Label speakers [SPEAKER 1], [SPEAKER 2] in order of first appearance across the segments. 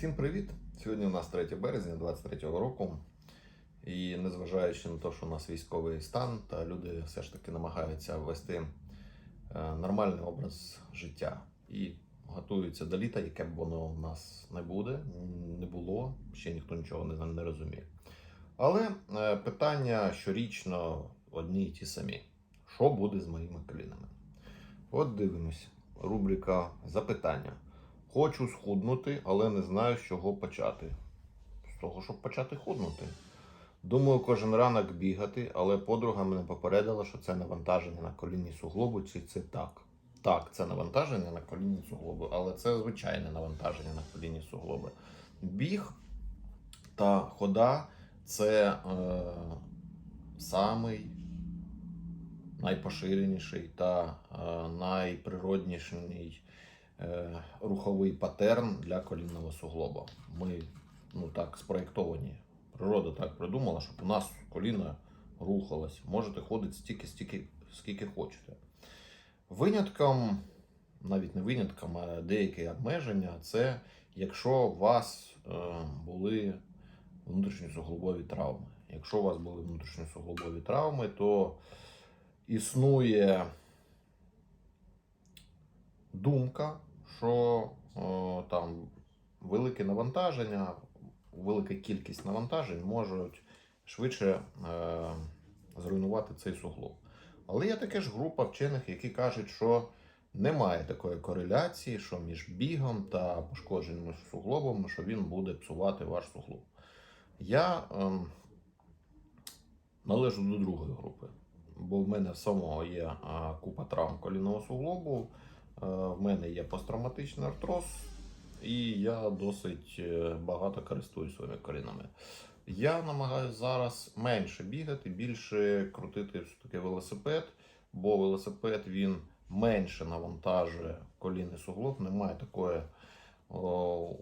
[SPEAKER 1] Всім привіт! Сьогодні у нас 3 березня 2023 року. І незважаючи на те, що у нас військовий стан, та люди все ж таки намагаються ввести е, нормальний образ життя і готуються до літа, яке б воно у нас не буде, не було, ще ніхто нічого не, не розуміє. Але е, питання щорічно одні й ті самі: що буде з моїми колінами? От дивимось. Рубрика запитання. Хочу схуднути, але не знаю, з чого почати. З того, щоб почати худнути. Думаю, кожен ранок бігати, але подруга мене попередила, що це навантаження на колінні суглоби, чи це так. Так, це навантаження на колінні суглоби, але це звичайне навантаження на колінні суглоби. Біг та хода це е, самий найпоширеніший та е, найприродніший руховий патерн для колінного суглоба. Ми ну, так спроєктовані. Природа так придумала, щоб у нас коліно рухалось. Можете ходити стільки, стільки, скільки хочете. Винятком, навіть не винятком, а деякі обмеження це якщо у вас е, були внутрішньосуглобові травми. Якщо у вас були внутрішньосуглобові травми, то існує думка, що о, там велике навантаження, велика кількість навантажень можуть швидше е, зруйнувати цей суглоб. Але є таке ж група вчених, які кажуть, що немає такої кореляції, що між бігом та пошкодженим суглобом, що він буде псувати ваш суглоб. Я ем, належу до другої групи, бо в мене самого є а, купа травм колінного суглобу. Е, В мене є посттравматичний артроз, і я досить е, багато користуюсь своїми колінами. Я намагаюся зараз менше бігати, більше крутити таки велосипед, бо велосипед він менше навантажує колінний суглоб, немає такої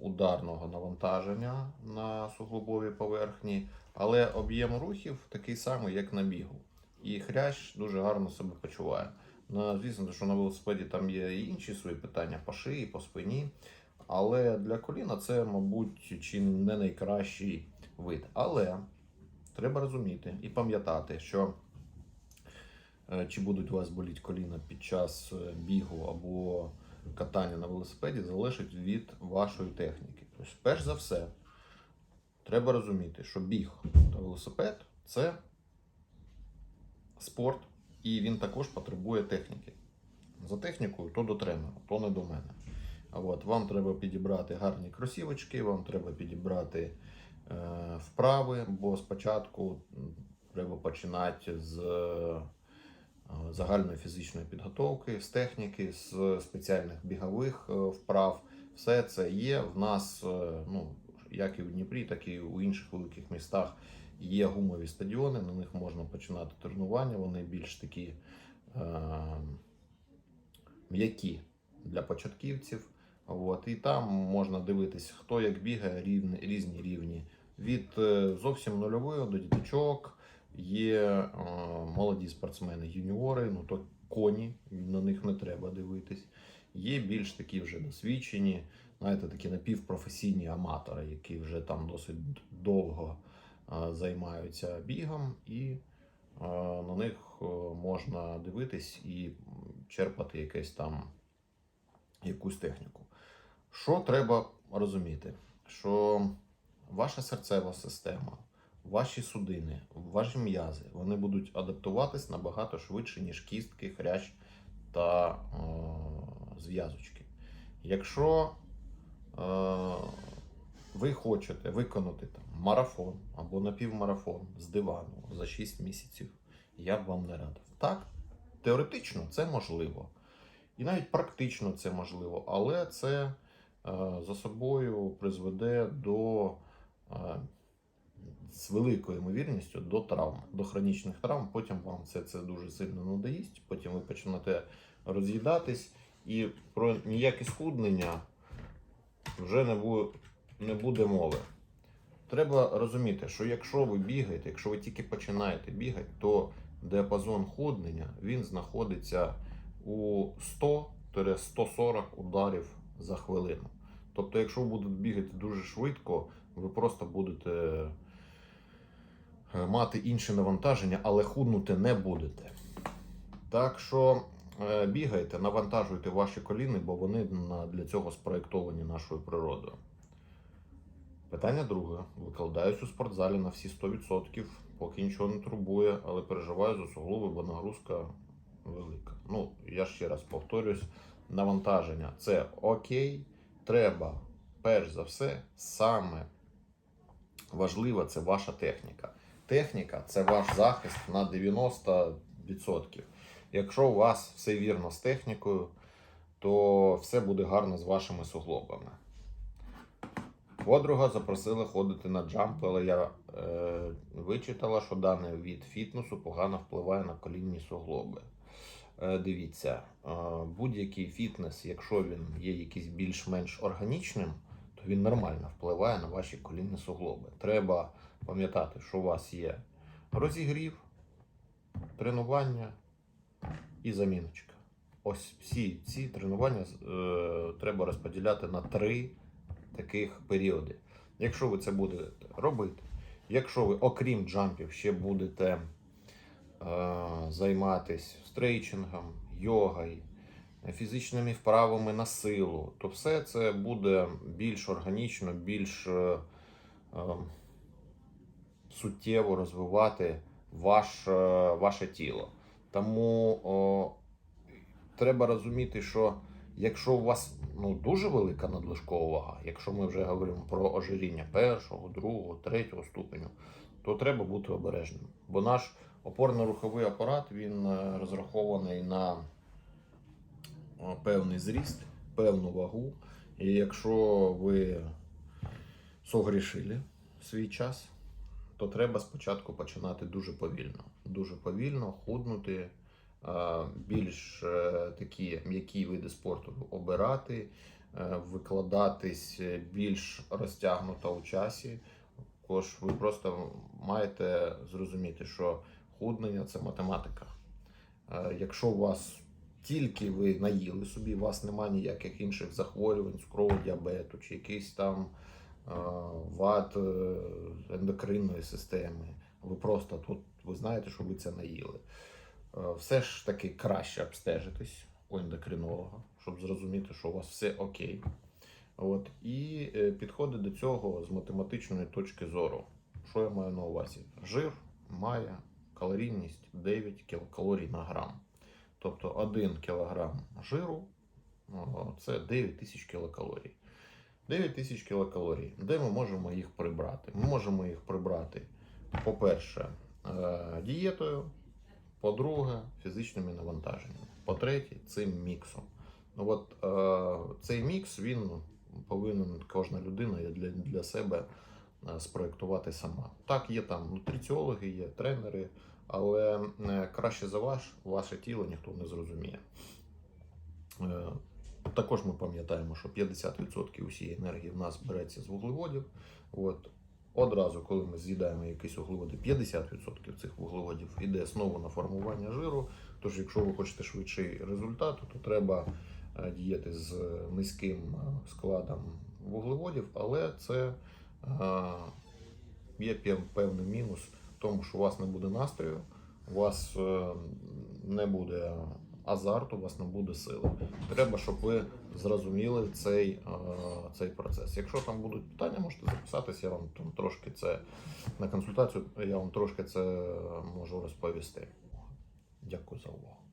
[SPEAKER 1] ударного навантаження на суглобовій поверхні, але об'єм рухів такий самий, як на бігу. І хрящ дуже гарно себе почуває. Ну, звісно, що на велосипеді там є і інші свої питання по шиї, по спині. Але для коліна це, мабуть, чи не найкращий вид. Але треба розуміти і пам'ятати, що е, чи будуть у вас боліти коліна під час е, бігу або катання на велосипеді, залежить від вашої техніки. Тобто, перш за все, треба розуміти, що біг та велосипед це спорт, і він також потребує техніки. За технікою то до тренера, то не до мене. От вам треба підібрати гарні кросівочки, вам треба підібрати е, вправи, бо спочатку треба починати з е, загальної фізичної підготовки, з техніки, з спеціальних бігових е, вправ. Все це є. В нас, е, ну, як і в Дніпрі, так і у інших великих містах є гумові стадіони, на них можна починати тренування, вони більш такі е, м'які для початківців. От, і там можна дивитись, хто як бігає, рівні, різні рівні. Від е, зовсім нульового до діточок є е, молоді спортсмени, юніори, ну то коні, на них не треба дивитись. Є більш такі вже досвідчені, знаєте, такі напівпрофесійні аматори, які вже там досить довго займаються бігом, і е, на них е, можна дивитись і черпати якесь там якусь техніку. Що треба розуміти? Що ваша серцева система, ваші судини, ваші м'язи, вони будуть адаптуватись набагато швидше, ніж кістки, хрящ та е, зв'язочки. Якщо е, ви хочете виконати там, марафон або напівмарафон з дивану за 6 місяців, я б вам не радив. Так, теоретично це можливо. І навіть практично це можливо, але це е, за собою призведе до е, з великою ймовірністю до травм, до хронічних травм. Потім вам це, це дуже сильно надоїсть, потім ви почнете роз'їдатись, і про ніяке схуднення вже не буде, не буде мови. Треба розуміти, що якщо ви бігаєте, якщо ви тільки починаєте бігати, то діапазон худнення він знаходиться у 100-140 ударів за хвилину. Тобто, якщо ви будете бігати дуже швидко, ви просто будете е, мати інше навантаження, але худнути не будете. Так що е, бігайте, навантажуйте ваші коліни, бо вони для цього спроєктовані нашою природою. Питання друге. Викладаюсь у спортзалі на всі 100%, поки нічого не турбує, але переживаю за суглоби, бо нагрузка велика. Ну, я ще раз повторюсь, навантаження це окей. Треба, перш за все, саме важливе це ваша техніка. Техніка це ваш захист на 90%. Якщо у вас все вірно з технікою, то все буде гарно з вашими суглобами. Подруга запросила ходити на джампи, але я е, вичитала, що даний від фітнесу погано впливає на колінні суглоби. Е, дивіться, е, будь-який фітнес, якщо він є якийсь більш-менш органічним, то він нормально впливає на ваші колінні суглоби. Треба пам'ятати, що у вас є розігрів, тренування і заміночка. Ось всі ці тренування е, треба розподіляти на три таких періоди. Якщо ви це будете робити, якщо ви, окрім джампів, ще будете е, займатися стрейчингом, йогою, фізичними вправами на силу, то все це буде більш органічно, більш е, е, суттєво розвивати ваш, е, ваше тіло. Тому о, треба розуміти, що якщо у вас ну, дуже велика надлишкова вага, якщо ми вже говоримо про ожиріння першого, другого, третього ступеню, то треба бути обережним. Бо наш опорно-руховий апарат він е, розрахований на е, певний зріст, певну вагу. І якщо ви согрішили свій час, то треба спочатку починати дуже повільно. Дуже повільно худнути, більш е, такі м'які види спорту обирати, е, викладатись більш розтягнуто у часі. Також ви просто маєте зрозуміти, що худнення це математика. Е, Якщо у вас тільки ви наїли собі, у вас немає ніяких інших захворювань, цукрового діабету чи якийсь там е, вад е, ендокринної системи. Ви просто тут ви знаєте, що ви це наїли. Е, Все ж таки краще обстежитись у ендокринолога, щоб зрозуміти, що у вас все окей. От, і е, підходить до цього з математичної точки зору. Що я маю на увазі? Жир має калорійність 9 кілокалорій на грам. Тобто 1 кілограм жиру це 9 тисяч кілокалорій. 9 тисяч кілокалорій. Де ми можемо їх прибрати? Ми можемо їх прибрати, по-перше, е, дієтою, по-друге, фізичними навантаженнями. По-третє, цим міксом. Ну, от, е, цей мікс він повинен кожна людина для, для себе е, спроєктувати сама. Так, є там нутриціологи, є тренери, але е, краще за ваш, ваше тіло ніхто не зрозуміє. Е, Також ми пам'ятаємо, що 50% усієї енергії в нас береться з вуглеводів. От. Одразу, коли ми з'їдаємо якісь вуглеводи, 50% цих вуглеводів йде знову на формування жиру. Тож, якщо ви хочете швидший результат, то треба е, діяти з низьким е, складом вуглеводів, але це е, є певний мінус в тому, що у вас не буде настрою, у вас е, не буде азарту, у вас не буде сили. Треба, щоб ви зрозуміли цей, е, цей процес. Якщо там будуть питання, можете записатися, я вам там трошки це на консультацію, я вам трошки це можу розповісти. Дякую за увагу.